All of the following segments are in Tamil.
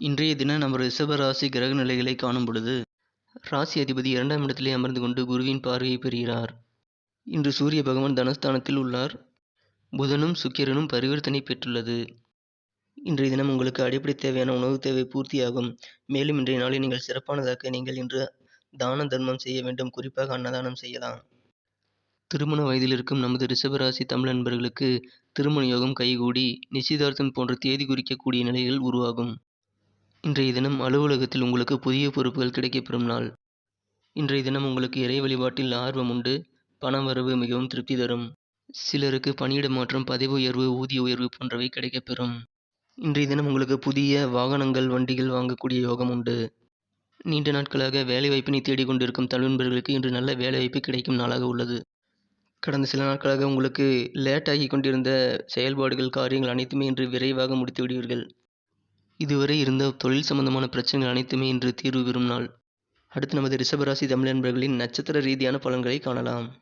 இன்றைய தினம் நம்ம ரிஷபராசி கிரக நிலைகளை காணும் பொழுது ராசி அதிபதி இரண்டாம் இடத்திலே அமர்ந்து கொண்டு குருவின் பார்வையை பெறுகிறார். இன்று சூரிய பகவான் தனஸ்தானத்தில் உள்ளார். புதனும் சுக்கிரனும் பரிவர்த்தனை பெற்றுள்ளது. இன்றைய தினம் உங்களுக்கு அடிப்படை தேவையான உணவு தேவை பூர்த்தியாகும். மேலும் இன்றைய நாளை நீங்கள் சிறப்பானதாக்க நீங்கள் இன்று தான தர்மம் செய்ய வேண்டும். குறிப்பாக அன்னதானம் செய்யலாம். திருமண வயதில் இருக்கும் நமது ரிஷபராசி தமிழ் நண்பர்களுக்கு திருமண யோகம் கைகூடி நிச்சயதார்த்தம் போன்ற தேதி குறிக்கக்கூடிய நிலைகள் உருவாகும். இன்றைய தினம் அலுவலகத்தில் உங்களுக்கு புதிய பொறுப்புகள் கிடைக்கப்பெறும் நாள். இன்றைய தினம் உங்களுக்கு இறை வழிபாட்டில் ஆர்வம் உண்டு பண வரவு மிகவும் திருப்தி தரும். சிலருக்கு பணியிட மாற்றம் பதவி உயர்வு ஊதிய உயர்வு போன்றவை கிடைக்கப்பெறும். இன்றைய தினம் உங்களுக்கு புதிய வாகனங்கள் வண்டிகள் வாங்கக்கூடிய யோகம் உண்டு. நீண்ட நாட்களாக வேலைவாய்ப்பினை தேடிக்கொண்டிருக்கும் தலைவன்பர்களுக்கு இன்று நல்ல வேலைவாய்ப்பு கிடைக்கும் நாளாக உள்ளது. கடந்த சில நாட்களாக உங்களுக்கு லேட் ஆகி கொண்டிருந்த செயல்பாடுகள் காரியங்கள் அனைத்துமே இன்று விரைவாக முடித்து விடுவீர்கள் இதுவரை இருந்த தொழில் சம்பந்தமான பிரச்சனைகள் அனைத்துமே இன்று தீர்வு பெறும் நாள். அடுத்து நமது ரிஷபராசி தமிழ் நண்பர்களின் நட்சத்திர ரீதியான பலன்களை காணலாம்.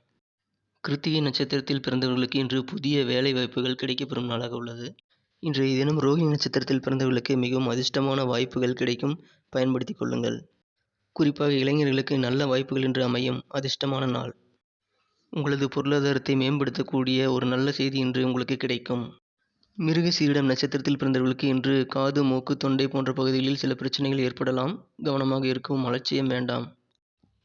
கிருத்திகை நட்சத்திரத்தில் பிறந்தவர்களுக்கு இன்று புதிய வேலை வாய்ப்புகள் கிடைக்கப்பெறும் நாளாக உள்ளது. இன்றைய தினம் ரோஹிணி நட்சத்திரத்தில் பிறந்தவர்களுக்கு மிகவும் அதிர்ஷ்டமான வாய்ப்புகள் கிடைக்கும். பயன்படுத்திக் கொள்ளுங்கள். குறிப்பாக இளைஞர்களுக்கு நல்ல வாய்ப்புகள் என்று அமையும். அதிர்ஷ்டமான நாள். உங்களது பொருளாதாரத்தை மேம்படுத்தக்கூடிய ஒரு நல்ல செய்தி இன்று உங்களுக்கு கிடைக்கும். மிருக சீரிடம் நட்சத்திரத்தில் பிறந்தவர்களுக்கு இன்று காது மூக்கு தொண்டை போன்ற பகுதிகளில் சில பிரச்சனைகள் ஏற்படலாம். கவனமாக இருக்கவும் அலட்சியம் வேண்டாம்.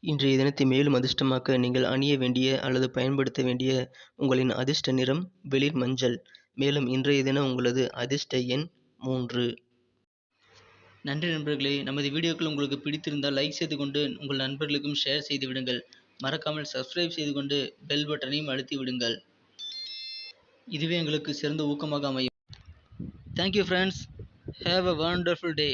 இன்றைய தினத்தை மேலும் அதிர்ஷ்டமாக்க நீங்கள் அணிய வேண்டிய அல்லது பயன்படுத்த வேண்டிய உங்களின் அதிர்ஷ்ட நிறம் வெளிர் மஞ்சள். மேலும் இன்றைய தினம் உங்களது அதிர்ஷ்ட எண் மூன்று. நன்றி நண்பர்களே. நமது வீடியோக்கள் உங்களுக்கு பிடித்திருந்தால் லைக் செய்து கொண்டு உங்கள் நண்பர்களுக்கும் ஷேர் செய்து விடுங்கள். மறக்காமல் சப்ஸ்கிரைப் செய்து கொண்டு பெல் பட்டனையும் அழுத்தி விடுங்கள். இதுவே எங்களுக்கு சிறந்த ஊக்கமாக அமையும். Thank you friends have a wonderful day